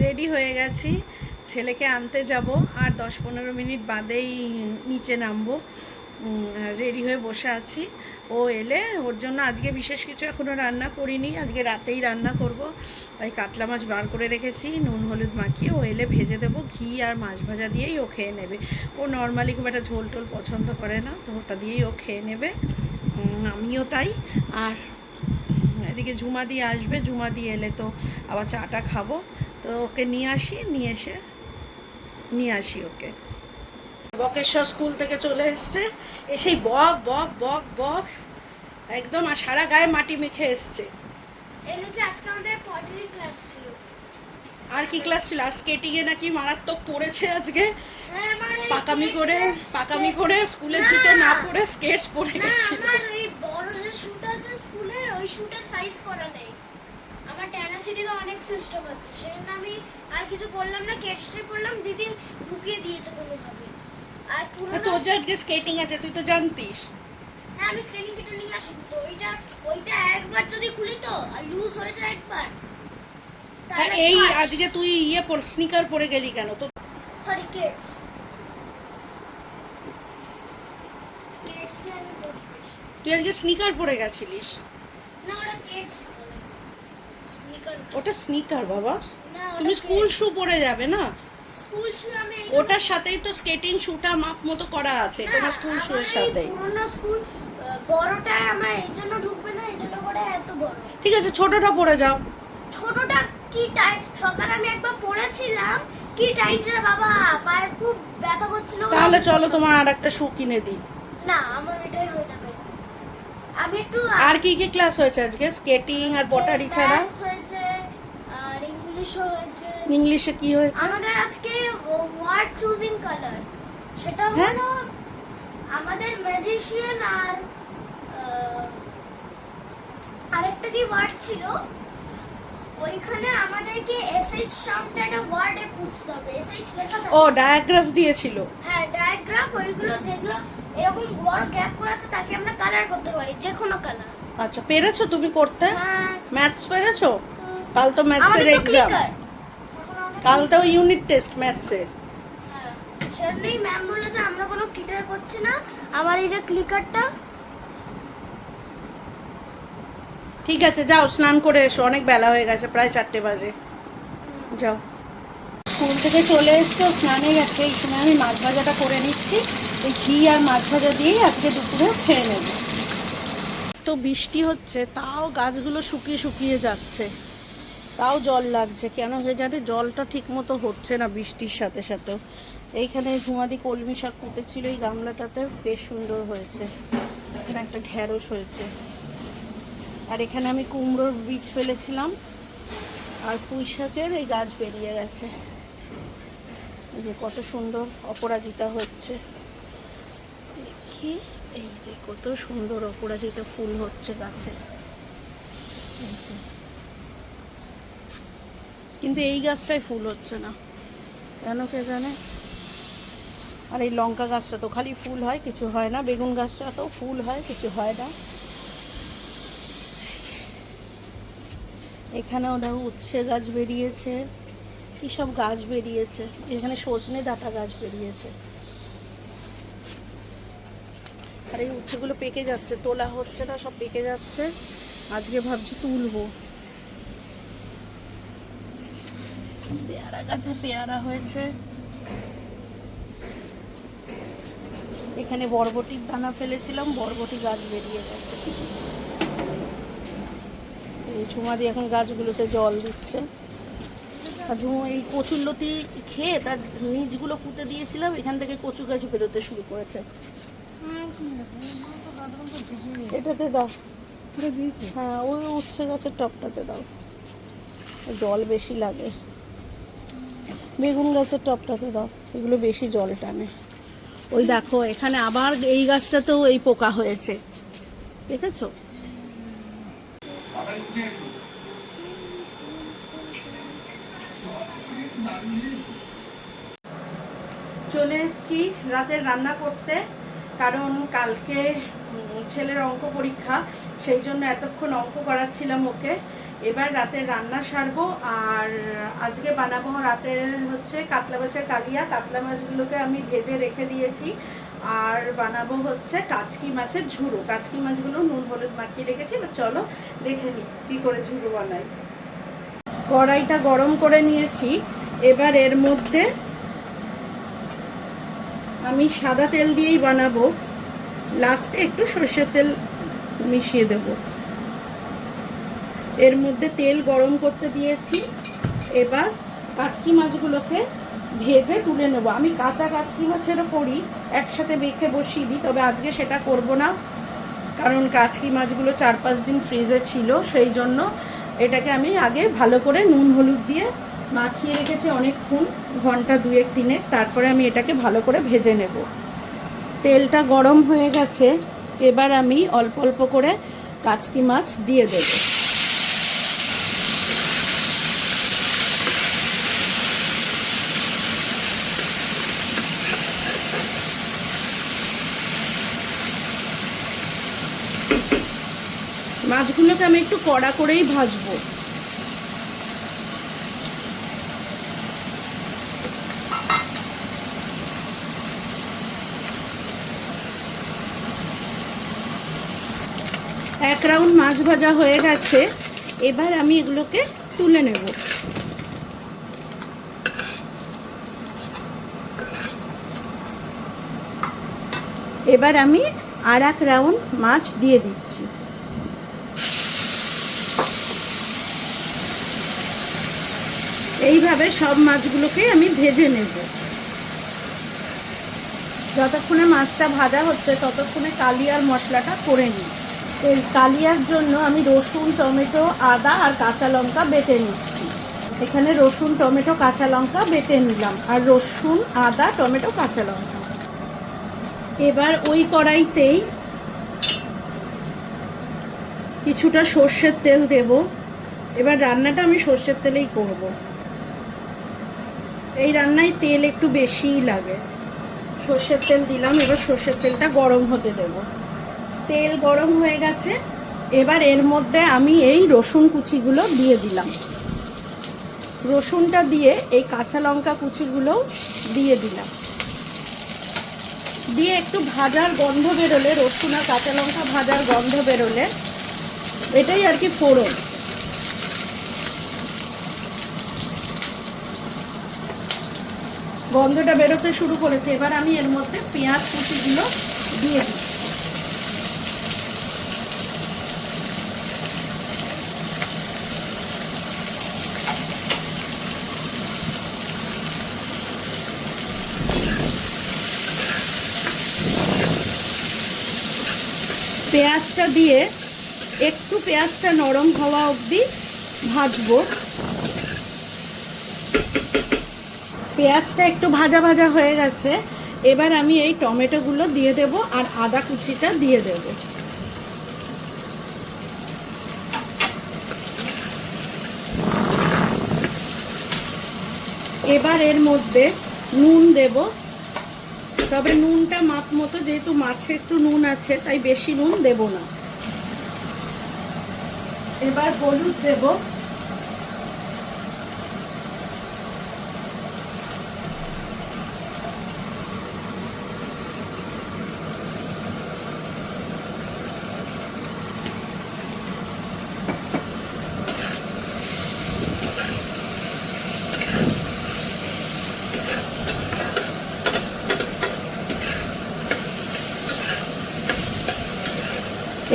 Ready হয়ে গেছি। ছেলেকে আনতে যাব আর দশ পনেরো মিনিট বাদেই নিচে নামবো। রেডি হয়ে বসে আছি। ও এলে ওর জন্য আজকে বিশেষ কিছু এখনও রান্না করিনি। আজকে রাতেই রান্না করব। ওই কাতলা মাছ বার করে রেখেছি, নুন, হলুদ মাখিয়ে ও এলে ভেজে দেবো ঘি আর মাছ ভাজা দিয়েই ও খেয়ে নেবে। ও নর্মালি খুব একটা ঝোল টোল পছন্দ করে না, তো ওটা দিয়েই ও খেয়ে নেবে। আমিও তাই। আর এদিকে ঝুমা দিয়ে আসবে ঝুমা দিয়ে এলে তো আবার চাটা খাব। তো ওকে নিয়ে আসি নিয়ে এসে নিয়ে আসি ওকে। বকেশ্বর স্কুল থেকে চলে এসছে। এসেই বক বক বক বক একদম আর সারা গায়ে মাটি মেখে এসছে। আমাদের পটেরি ক্লাস ছিল। আর কি ক্লাস ছিল? আর স্কেটিং এ নাকি মারাত্মক পড়েছে আজকে। হ্যাঁ পাকামি করে পাকামি করে স্কুলের জুতো না! পরে স্কেটস পরে না গেছিল। বড় যে শুট আছে স্কুলের ওই শুটের সাইজ করা নেই। আমার ট্যানাসিটিতে অনেক সিস্টেম আছে। সেজন্য আমি আর কিছু করলাম না কেটসটাই করলাম দিদি ঢুকিয়ে দিয়েছে কোনোভাবে। আর পুরো তোর যে আজকে স্কেটিং আছে তুই তো জানতিস। হ্যাঁ আমি স্কেটিং কিটা নিয়ে আসি তো। ওইটা ওইটা একবার যদি খুলি তো আর লুজ হয়ে যায় একবার এই আজকে তুই ইয়ে পর স্নিকার পরে গেলি কেন? তো সরি বেশি। তুই আজকে স্নিকার পরে গেছিলিস। না ওটা স্নিকার ওটা স্নিকার বাবা। তুমি স্কুল শু পরে যাবে না? ওটার সাথেই তো স্কেটিং শুটা মাপ মতো করা আছে তোমার স্কুল শু এর আমার এই সাথেই। বড়টা আমার এই জন্য ঢুকবে না এই জন্য করে এত বড়। ঠিক আছে ছোটটা পরে যাও। ছোটটা কি টাইট সকালে আমি একবার পড়েছিলাম কি টাইট রে বাবা? পায়ের খুব ব্যথা করছিল। তাহলে চলো তোমার আর একটা শু কিনে দিই। না আমার এটাই হয়ে যাবে। আমি একটু আর কি কি ক্লাস হয়েছে আজকে? স্কেটিং আর পটারি ছাড়া? হয়েছে। আর ইংলিশও হয়েছে। ইংলিশে কি হয়েছে? আমাদের আজকে ওয়ার্ড চুজিং কালার সেটা হ্যাঁ? হলো আমাদের ম্যাজিশিয়ান আর আরেকটা কি ওয়ার্ড ছিল? ওইখানে আমাদেরকে এসএইচ সাউন্ডটা একটা ওয়ার্ডে খুঁজতে হবে। এসএইচ লেখা থাকে। ও ডায়াগ্রাফ দিয়েছিল। হ্যাঁ ডায়াগ্রাফ ওইগুলো যেগুলো এরকম বড় গ্যাপ করে আছে তাকে আমরা কালার করতে পারি যে কোনো কালার আচ্ছা পেরেছ তুমি করতে? হ্যাঁ। ম্যাথস পেরেছ? কাল তো ম্যাথসের এক্সাম কাল তো ইউনিট টেস্ট ম্যাথসের সেজন্যই ম্যাম বলল যে আমরা কোনো কিটার করছি না। আমার এই যে ক্লিকারটা ঠিক আছে যাও স্নান করে এসো অনেক বেলা হয়ে গেছে প্রায় চারটে বাজে। যাও। স্কুল থেকে চলে এসছো স্নানে গেছে এই সময় আমি মাছ ভাজাটা করে নিচ্ছি। এই ঘি আর মাছ ভাজা দিয়েই আজকে দুপুরে খেয়ে নেব। তো বৃষ্টি হচ্ছে তাও গাছগুলো শুকিয়ে শুকিয়ে যাচ্ছে। তাও জল লাগছে। কেন হয়ে জানে জলটা ঠিক মতো হচ্ছে না বৃষ্টির সাথে সাথেও। এইখানে ঝুমাদি কলমি শাক পুঁতেছিল, এই গামলাটাতে বেশ সুন্দর হয়েছে। এখানে একটা ঢ্যাঁড়স হয়েছে। আর এখানে আমি কুমড়োর বীজ ফেলেছিলাম, আর পুঁই শাকের এই গাছ বেরিয়ে গেছে। এই যে কত সুন্দর অপরাজিতা হচ্ছে। দেখি, এই যে কত সুন্দর অপরাজিতা ফুল হচ্ছে গাছে। কিন্তু এই গাছটায় ফুল হচ্ছে না। কেন কে জানে? আর এই লঙ্কা গাছটা তো খালি ফুল হয়, কিছু হয় না। বেগুন গাছটা তো ফুল হয়, কিছু হয় না। এখানেও দেখো উচ্ছে গাছ বেরিয়েছে। কি সব গাছ বেরিয়েছে? এখানে সজনে ডাঁটা গাছ বেরিয়েছে। আর এই উচ্ছেগুলো পেকে যাচ্ছে, তোলা হচ্ছে না, সব পেকে যাচ্ছে। আজকে ভাবছি তুলবো পেয়ারা গাছে পেয়ারা হয়েছে। এখানে বরবটির দানা ফেলেছিলাম বরবটি গাছ বেরিয়ে গেছে। এই ঝুমাদি এখন গাছগুলোতে জল দিচ্ছে। আর ঝুমো এই কচুরলতি খেয়ে তার নিচগুলো পুঁতে দিয়েছিলাম এখান থেকে কচু গাছ বেরোতে শুরু করেছে। এটাতে দাও। হ্যাঁ ওই উচ্ছে গাছের টপটাতে দাও। জল বেশি লাগে। বেগুন গাছের টপটাতে দাও, এগুলো বেশি জল টানে। ওই দেখো, এখানে আবার এই গাছটাতেও এই পোকা হয়েছে। দেখেছ? চলে এসেছি রাতের রান্না করতে, কারণ কালকে ছেলের অঙ্ক পরীক্ষা, সেই জন্য এতক্ষণ অঙ্ক করাচ্ছিলাম ওকে। এবার রাতের রান্না সারবো, আর আজকে বানাবো রাতের হচ্ছে কাতলা মাছের কালিয়া। কাতলা মাছগুলোকে আমি ভেজে রেখে দিয়েছি। আর বানাবো হচ্ছে কাচকি মাছের ঝুড়ো। কাচকি মাছগুলো নুন হলুদ মাখিয়ে রেখেছি, এবার চলো দেখে নিই কী করে ঝুড়ো বানাই। কড়াইটা গরম করে নিয়েছি। এবার এর মধ্যে আমি সাদা তেল দিয়েই বানাবো। লাস্টে একটু সর্ষের তেল মিশিয়ে দেব। এর মধ্যে তেল গরম করতে দিয়েছি। এবার কাচকি মাছগুলোকে ভেজে তুলে নেব। আমি কাঁচা কাচকি মাছেরও করি, একসাথে মেখে বসিয়ে দিই, তবে আজকে সেটা করব না। কারণ কাচকি মাছগুলো চার পাঁচ দিন ফ্রিজে ছিল, সেই জন্য এটাকে আমি আগে ভালো করে নুন, হলুদ দিয়ে মাখিয়ে রেখেছি অনেকক্ষণ, ঘণ্টা দুয়েক, তিনেক। তারপরে আমি এটাকে ভালো করে ভেজে নেব। তেলটা গরম হয়ে গেছে, এবার আমি অল্প অল্প করে কাচকি মাছ দিয়ে দেব। মাছগুলোকে আমি একটু কড়া করেই ভাজবো। এক রাউন্ড মাছ ভাজা হয়ে গেছে। এবার আমি এগুলোকে তুলে নেব। এবার আমি আর এক রাউন্ড মাছ দিয়ে দিচ্ছি। এইভাবে সব মাছগুলোকে আমি ভেজে নেব। যতক্ষণে মাছটা ভাজা হচ্ছে, ততক্ষণে কালিয়ার মশলাটা করে নিই। এই কালিয়ার জন্য আমি রসুন, টমেটো, আদা আর কাঁচা লঙ্কা বেটে নিচ্ছি। এখানে রসুন, টমেটো, কাঁচা লঙ্কা বেটে নিলাম আর রসুন, আদা, টমেটো, কাঁচা লঙ্কা। এবার ওই কড়াইতেই কিছুটা সর্ষের তেল দেব। এবার রান্নাটা আমি সর্ষের তেলেই করব। এই রান্নায় তেল একটু বেশিই লাগে। সর্ষের তেল দিলাম, এবার সর্ষের তেলটা গরম হতে দেব। তেল গরম হয়ে গেছে, এবার এর মধ্যে আমি এই রসুন কুচিগুলো দিয়ে দিলাম। রসুনটা দিয়ে এই কাঁচা লঙ্কা কুচিগুলো দিয়ে দিলাম। দিয়ে একটু ভাজার গন্ধ বেরোলে, রসুন আর কাঁচা লঙ্কা ভাজার গন্ধ বেরোলে, এটাই আর কি ফোড়ন। গন্ধটা বেরোতে শুরু করেছে। এবার আমি এর মধ্যে পেঁয়াজ, কুচিগুলো দিয়ে দিই পেঁয়াজটা দিয়ে একটু পেঁয়াজটা নরম হওয়া অবধি ভাজবো। পেঁয়াজটা একটু ভাজা ভাজা হয়ে গেছে, এবার আমি এই টমেটোগুলো দিয়ে দেব আর আদা কুচিটা দিয়ে দেব। এবার এর মধ্যে নুন দেব। তবে নুনটা মাপ মতো, যেহেতু মাছে একটু নুন আছে, তাই বেশি নুন দেব না। এবার হলুদ দেব।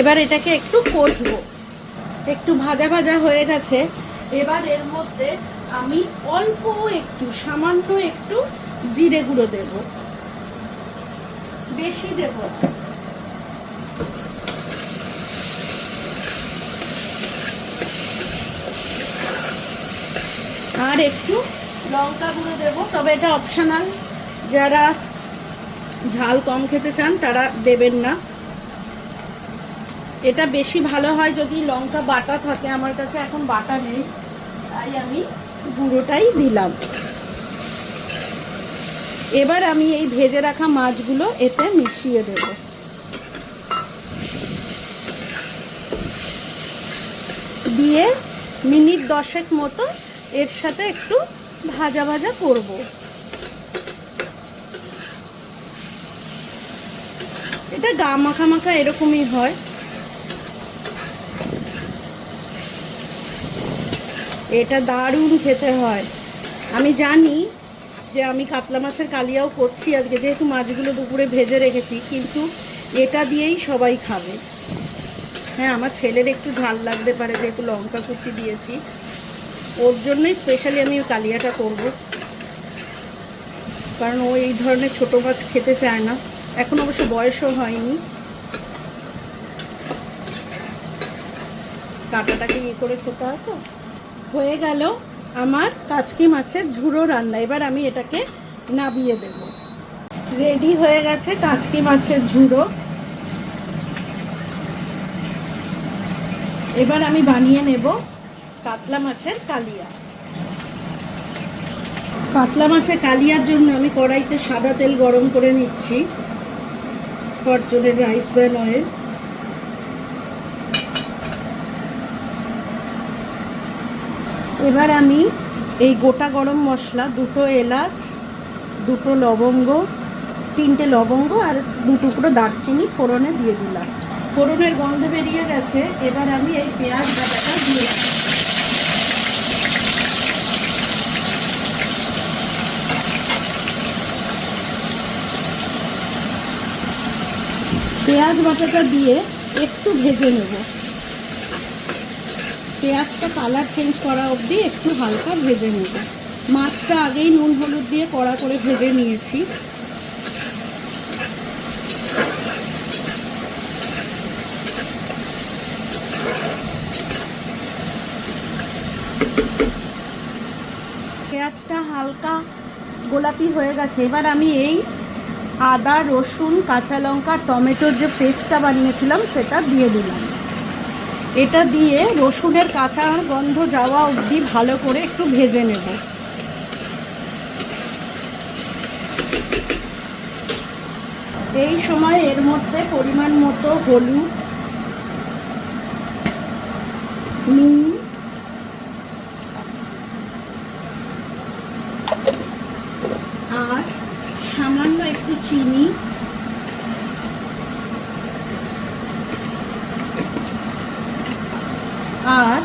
এবার এটাকে একটু কষবো। একটু ভাজা ভাজা হয়ে গেছে। এবার এর মধ্যে আমি অল্প একটু, সামান্য একটু জিরে গুঁড়ো দেব। বেশি দেব আর একটু লঙ্কা গুঁড়ো দেবো। তবে এটা অপশনাল যারা ঝাল কম খেতে চান, তারা দেবেন না। এটা বেশি ভালো হয় যদি লঙ্কা বাটা থাকে, আমার কাছে এখন বাটা নেই। তাই আমি গুঁড়োটাই দিলাম। এবার আমি এই ভেজে রাখা মাছগুলো এতে মিশিয়ে দেব। দিয়ে মিনিট দশেক মতো এর সাথে একটু ভাজা ভাজা করব। এটা গা মাখা মাখা এরকমই হয়। এটা দারুণ খেতে হয়। আমি জানি যে আমি কাতলা মাছের কালিয়াও করছি আজকে, যেহেতু মাছগুলো দুপুরে ভেজে রেখেছি, কিন্তু এটা দিয়েই সবাই খাবে। হ্যাঁ আমার ছেলের একটু ঝাল লাগতে পারে, যেহেতু লঙ্কা কুচি দিয়েছি। ওর জন্যই স্পেশালি আমি কালিয়াটা করব। কারণ ও এই ধরনের ছোটো মাছ খেতে চায় না। এখন অবশ্য বয়সও হয়নি। কাটাটাকে ইয়ে করে খেতে হয় তো। হয়ে গেল আমার কাচকি মাছের ঝুড়ো রান্না। এবার আমি এটাকে নাবিয়ে দেব। রেডি হয়ে গেছে কাচকি মাছের ঝুড়ো। এবার আমি বানিয়ে নেব কাতলা মাছের কালিয়া। কাতলা মাছের কালিয়ার জন্য আমি কড়াইতে সাদা তেল গরম করে নিচ্ছি। ফরচুনের রাইস ব্র্যান অয়েল। এবার আমি এই গোটা গরম মশলা, দুটো এলাচ, দুটো লবঙ্গ, তিনটে লবঙ্গ আর দু টুকরো দারচিনি ফোড়নে দিয়ে দিলাম। ফোড়নের গন্ধ বেরিয়ে গেছে, এবার আমি এই পেঁয়াজ বাটাটা দিয়ে পেঁয়াজ বাটাটা দিয়ে একটু ভেজে নেব। পেঁয়াজটা কালার চেঞ্জ করা অবধি একটু হালকা ভেজে নেব। মাছটা আগেই নুন হলুদ দিয়ে কড়া করে ভেজে নিয়েছি। পেঁয়াজটা হালকা গোলাপি হয়ে গেছে। এবার আমি এই আদা, রসুন, কাঁচা লঙ্কা, টমেটোর যে পেস্টটা বানিয়েছিলাম, সেটা দিয়ে দিলাম। এটা দিয়ে রসুনের কাঁচা গন্ধ যাওয়া অবধি ভালো করে একটু ভেজে নেব। এই সময় এর মধ্যে পরিমাণ মতো হলুদ, নুন আর সামান্য একটু চিনি আর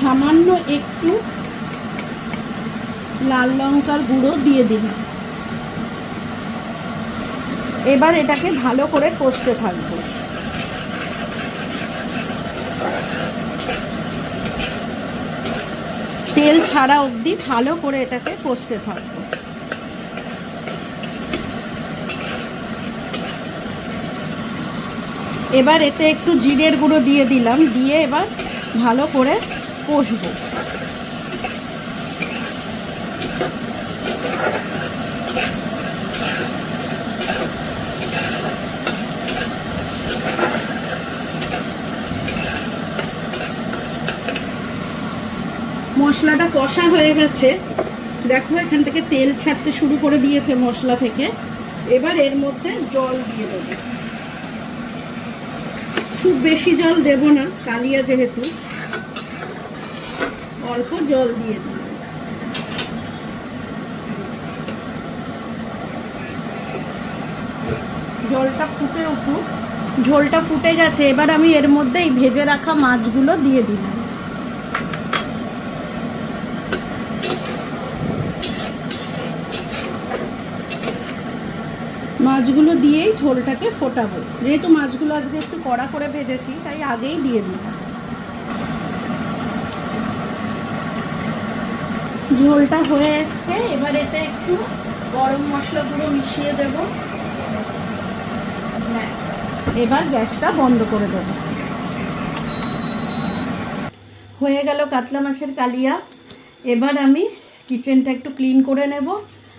সামান্য একটু লাল লঙ্কার গুঁড়ো দিয়ে দিলাম এবার এটাকে ভালো করে কষতে থাকব। তেল ছাড়া অবধি ভালো করে এটাকে কষতে থাকব। এবার এতে একটু জিরের গুঁড়ো দিয়ে দিলাম, দিয়ে এবার ভালো করে কষবো। মশলাটা কষা হয়ে গেছে। দেখো, এখান থেকে তেল ছাড়তে শুরু করে দিয়েছে মশলা থেকে। এবার এর মধ্যে জল দিয়ে দেবো। খুব বেশি জল দেব না, কালিয়া যেহেতু। অল্প জল দিয়ে দিই জলটা ফুটে উঠুক। ঝোলটা ফুটে গেছে। এবার আমি এর মধ্যে এই ভেজে রাখা মাছগুলো দিয়ে দিলাম। মাছগুলো দিয়েই ঝোলটাকে ফোটাবো। যেহেতু মাছগুলো আজকে একটু কড়া করে ভেজেছি, তাই আগেই দিয়ে দিলাম ঝোলটা হয়ে এসছে, এবার এতে একটু গরম মশলা গুঁড়ো মিশিয়ে দেব। ব্যাস, এবার গ্যাসটা বন্ধ করে দেব। হয়ে গেল কাতলা মাছের কালিয়া। এবার আমি কিচেনটা একটু ক্লিন করে নেব।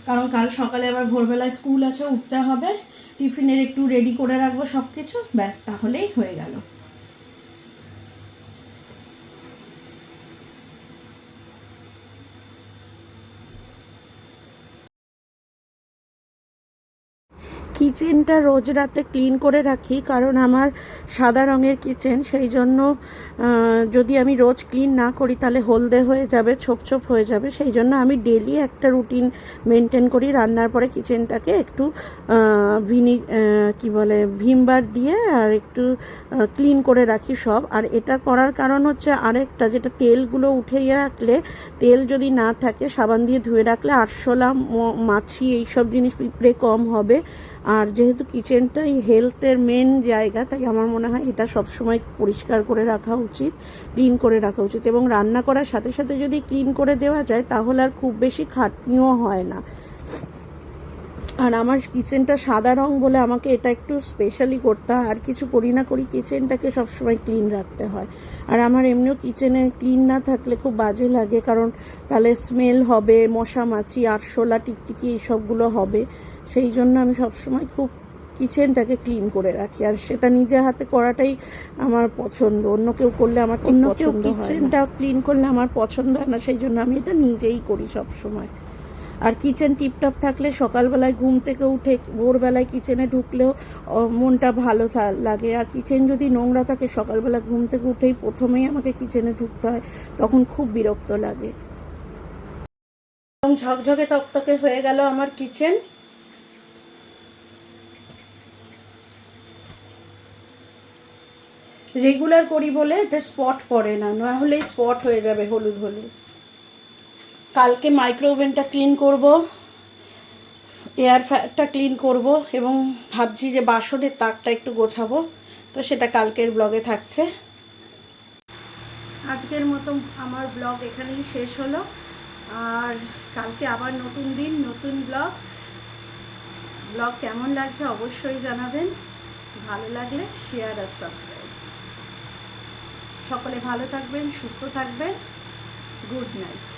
কারণ কাল সকালে আবার ভোরবেলায় স্কুল আছে, উঠতে হবে। টিফিনের একটু রেডি করে রাখব সব কিছু ব্যাস, তাহলেই হয়ে গেল। কিচেনটা রোজ রাতে ক্লিন করে রাখি, কারণ আমার সাদা রঙের কিচেন, সেই জন্য যদি আমি রোজ ক্লিন না করি তাহলে হলদে হয়ে যাবে, ছোপ ছোপ হয়ে যাবে, সেই জন্য আমি ডেলি একটা রুটিন মেনটেন করি, রান্নার পরে কিচেনটাকে একটু ভিনি কি বলে ভিমবার দিয়ে আর একটু ক্লিন করে রাখি সব। আর এটা করার কারণ হচ্ছে আরেকটা, যেটা তেলগুলো উঠে রাখলে, তেল যদি না থাকে, সাবান দিয়ে ধুয়ে রাখলে আরশোলা মাছি, এইসব জিনিস পিঁপড়ে কম হবে। আর যেহেতু কিচেনটাই হেলথের মেন জায়গা, তাই আমার মনে হয় এটা সবসময় পরিষ্কার করে রাখা উচিত ক্লিন করে রাখা উচিত এবং রান্না করার সাথে সাথে যদি ক্লিন করে দেওয়া যায়, তাহলে আর খুব বেশি খাটনিও হয় না। আর আমার কিচেনটা সাদা রং বলে আমাকে এটা একটু স্পেশালি করতে হয়। আর কিছু করি না করি কিচেনটাকে সবসময় ক্লিন রাখতে হয়। আর আমার এমনিও কিচেনে ক্লিন না থাকলে খুব বাজে লাগে, কারণ তাহলে স্মেল হবে মশা মাছি আরশোলা, টিকটিকি, এইসবগুলো হবে। সেই জন্য আমি সবসময় খুব কিচেনটাকে ক্লিন করে রাখি। আর সেটা নিজে হাতে করাটাই আমার পছন্দ। অন্য কেউ করলে আমার অন্য কেউ কিচেনটা ক্লিন করলে আমার পছন্দ হয় না সেই জন্য আমি এটা নিজেই করি সব সময় আর কিচেন টিপটপ থাকলে সকালবেলায় ঘুম থেকে উঠে ভোরবেলায় কিচেনে ঢুকলেও মনটা ভালো লাগে। আর কিচেন যদি নোংরা থাকে সকালবেলা ঘুম থেকে উঠেই প্রথমেই আমাকে কিচেনে ঢুকতে হয় তখন খুব বিরক্ত লাগে। একদম ঝকঝকে তকতকে হয়ে গেল আমার কিচেন। রেগুলার করি বলে এতে স্পট পড়ে না না হলে স্পট হয়ে যাবে হলুদ হলুদ। কালকে মাইক্রো ওভেনটা ক্লিন করব এয়ার ফ্রায়ারটা ক্লিন করব এবং ভাবছি যে বাসনের তাকটা একটু গোছাবো, তো সেটা কালকের ব্লগে থাকছে। আজকের মতো আমার ব্লগ এখানেই শেষ হলো। আর কালকে আবার নতুন দিন, নতুন ব্লগ ব্লগ কেমন লাগছে অবশ্যই জানাবেন। ভালো লাগলে শেয়ার আর সাবস্ক্রাইব সকলে ভালো থাকবেন সুস্থ থাকবেন। Good night.